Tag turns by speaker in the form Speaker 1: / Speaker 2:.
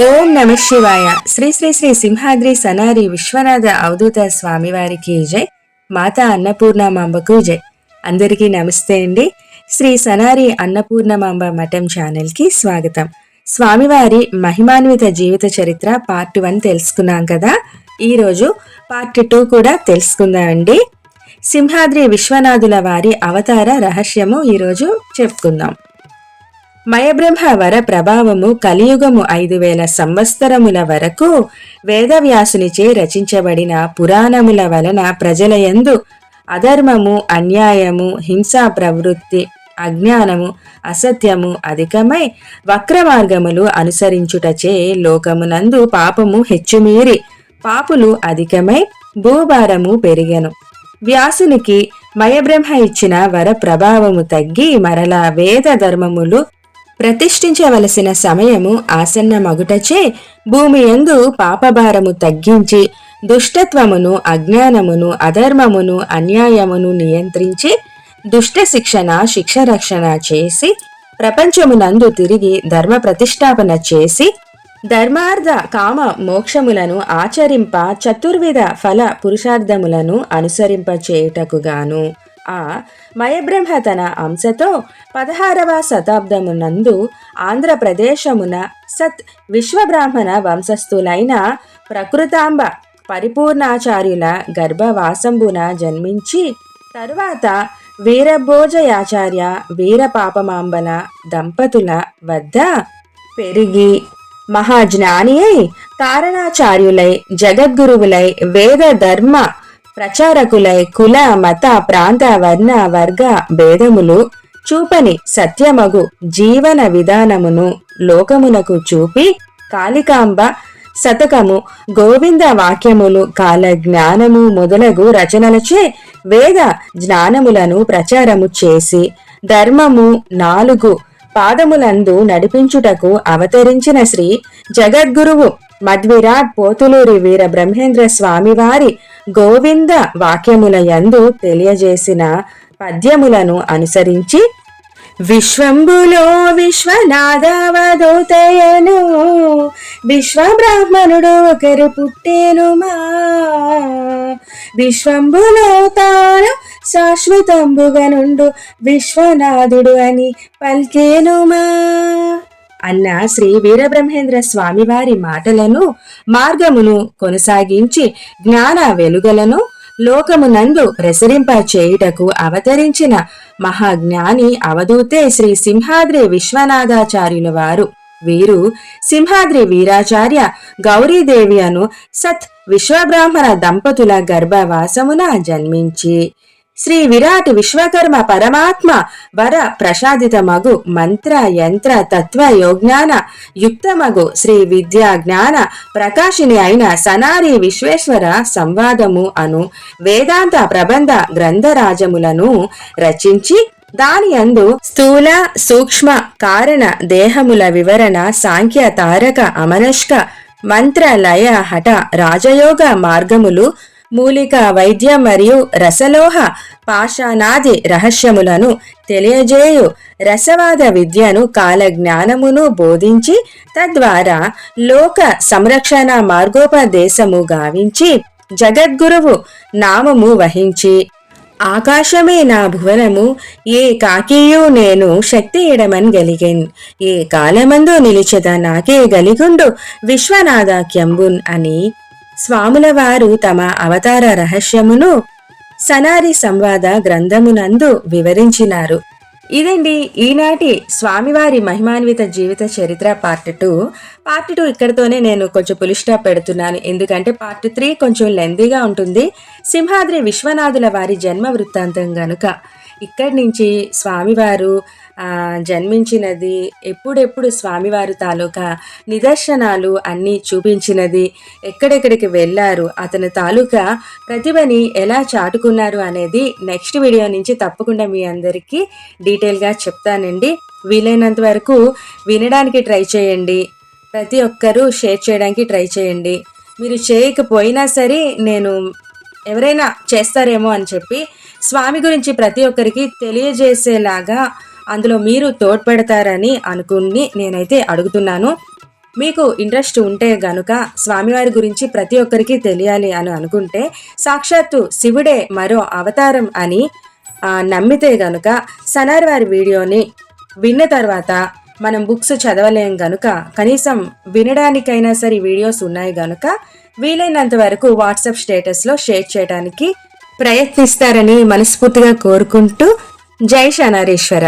Speaker 1: ఓం నమ శివాయ. శ్రీ శ్రీ శ్రీ సింహాద్రి సనారి విశ్వనాథ అవధూత స్వామివారికి జై. మాత అన్నపూర్ణమాంబకు జై. అందరికీ నమస్తే అండి. శ్రీ సనారి అన్నపూర్ణమాంబ మఠం ఛానల్కి స్వాగతం. స్వామివారి మహిమాన్విత జీవిత చరిత్ర పార్ట్ వన్ తెలుసుకున్నాం కదా? ఈరోజు పార్ట్ టూ కూడా తెలుసుకుందామండి సింహాద్రి విశ్వనాథుల వారి అవతార రహస్యము ఈరోజు చెప్పుకుందాం. మయబ్రహ్మ వర ప్రభావము కలియుగము ఐదు వేల సంవత్సరముల వరకు వేదవ్యాసునిచే రచించబడిన పురాణముల వలన ప్రజలయందు అధర్మము అన్యాయము హింసా ప్రవృత్తి అజ్ఞానము అసత్యము అధికమై వక్ర మార్గములు అనుసరించుటచే లోకమునందు పాపము హెచ్చుమీరి పాపులు అధికమై భూభారము పెరిగెను. వ్యాసునికి మయబ్రహ్మ ఇచ్చిన వర ప్రభావము తగ్గి మరలా వేద ధర్మములు ప్రతిష్ఠించవలసిన సమయము ఆసన్నమగుటచే భూమి యందు పాపభారము తగ్గించి దుష్టత్వమును అజ్ఞానమును అధర్మమును అన్యాయమును నియంత్రించి దుష్ట శిక్షణ శిక్ష రక్షణ చేసి ప్రపంచమునందు తిరిగి ధర్మ ప్రతిష్టాపన చేసి ధర్మార్థ కామ మోక్షములను ఆచరింప చతుర్విధ ఫల పురుషార్థములను అనుసరింపచేయుటకుగాను. ఆ మయబ్రహ్మ తన అంశతో పదహారవ శతాబ్దమునందు ఆంధ్రప్రదేశమున సత్ విశ్వబ్రాహ్మణ వంశస్థులైన ప్రకృతాంబ పరిపూర్ణాచార్యుల గర్భవాసంబున జన్మించి తరువాత వీరభోజయాచార్య వీరపాపమాంబల దంపతుల వద్ద పెరిగి మహాజ్ఞాని అయి కారణాచార్యులై జగద్గురువులై వేద ధర్మ ప్రచారకులై కుల మత ప్రాంత వర్ణ వర్గ భేదములు చూపని సత్యమగు జీవన విధానమును లోకమునకు చూపి కాళికాంబ శతకము గోవింద వాక్యములు కాల జ్ఞానము మొదలగు రచనలచే వేద జ్ఞానములను ప్రచారము చేసి ధర్మము నాలుగు పాదములందు నడిపించుటకు అవతరించిన శ్రీ జగద్గురువు మధ్విరాట్ పోతులూరి వీర బ్రహ్మేంద్ర స్వామివారి గోవింద వాక్యముల యందు తెలియజేసిన పద్యములను అనుసరించి విశ్వంబులో విశ్వనాథవదోతయను విశ్వబ్రాహ్మణుడు ఒకరు పుట్టేనుమా? విశ్వంబులో తాను శాశ్వతంబుగనుండు విశ్వనాథుడు అని పల్కేనుమా? అన్న శ్రీ వీరబ్రహ్మేంద్ర స్వామివారి మాటలను మార్గమును కొనసాగించి జ్ఞాన వెలుగలను లోకమునందు ప్రసరింప చేయుటకు అవతరించిన మహాజ్ఞాని అవధూతే శ్రీ సింహాద్రి విశ్వనాథాచార్యుల వారు. వీరు సింహాద్రి వీరాచార్య గౌరీదేవి అను సత్ విశ్వబ్రాహ్మణ దంపతుల గర్భవాసమున జన్మించి శ్రీ విరాట్ విశ్వకర్మ పరమాత్మ వర ప్రసాదిత మగు మంత్ర యంత్ర తత్వ యోజ్ఞాన యుక్తమగు శ్రీ విద్యా జ్ఞాన ప్రకాశిని అయిన సనారి విశ్వేశ్వర సంవాదము అను వేదాంత ప్రబంధ గ్రంథరాజములను రచించి దాని అందు స్థూల సూక్ష్మ కారణ దేహముల వివరణ సాంఖ్య తారక అమనష్క మంత్ర లయ హఠ రాజయోగ మార్గములు మూలిక వైద్య మరియు రసలోహ పాషాణాది రహస్యములను తెలియజేయు. రసవాద విద్యను కాల జ్ఞానమును బోధించి తద్వారా లోక సంరక్షణ మార్గోపదేశము గావించి జగద్గురువు నామము వహించి ఆకాశమే నా భువనము ఏ కాకియు నేను శక్తి ఇడమన్ గలిగెన్ ఏ కాలమందు నిలిచెద నాకే గలిగుండు విశ్వనాథాఖ్యంబున్ అని స్వాముల వారు తమ అవతార రహస్యమును సనారి సంవాద గ్రంథమునందు వివరించినారు. ఇదండి ఈనాటి స్వామివారి మహిమాన్విత జీవిత చరిత్ర పార్ట్ టూ. పార్ట్ టూ ఇక్కడతోనే నేను కొంచెం పులిష్టా పెడుతున్నాను. ఎందుకంటే పార్ట్ త్రీ కొంచెం లెందీగా ఉంటుంది. సింహాద్రి విశ్వనాథుల వారి జన్మ వృత్తాంతం గనుక ఇక్కడి నుంచి స్వామివారు జన్మించినది ఎప్పుడెప్పుడు స్వామివారు తాలూకా నిదర్శనాలు అన్నీ చూపించినది ఎక్కడెక్కడికి వెళ్ళారు అతని తాలూకా ప్రతిభని ఎలా చాటుకున్నారు అనేది నెక్స్ట్ వీడియో నుంచి తప్పకుండా మీ అందరికీ డీటెయిల్గా చెప్తానండి. వీలైనంత వరకు వినడానికి ట్రై చేయండి. ప్రతి ఒక్కరూ షేర్ చేయడానికి ట్రై చేయండి. మీరు చేయకపోయినా సరే నేను ఎవరైనా చేస్తారేమో అని చెప్పి స్వామి గురించి ప్రతి ఒక్కరికి తెలియజేసేలాగా అందులో మీరు తోడ్పడతారని అనుకుని నేనైతే అడుగుతున్నాను. మీకు ఇంట్రెస్ట్ ఉంటే గనుక స్వామివారి గురించి ప్రతి ఒక్కరికి తెలియాలి అని అనుకుంటే సాక్షాత్తు శివుడే మరో అవతారం అని నమ్మితే గనుక సనార్ వారి వీడియోని విన్న తర్వాత మనం బుక్స్ చదవలేం గనుక కనీసం వినడానికైనా సరే వీడియోస్ ఉన్నాయి గనుక వీలైనంత వరకు వాట్సాప్ స్టేటస్లో షేర్ చేయడానికి ప్రయత్నిస్తారని మనస్ఫూర్తిగా కోరుకుంటూ జై శనారీశ్వర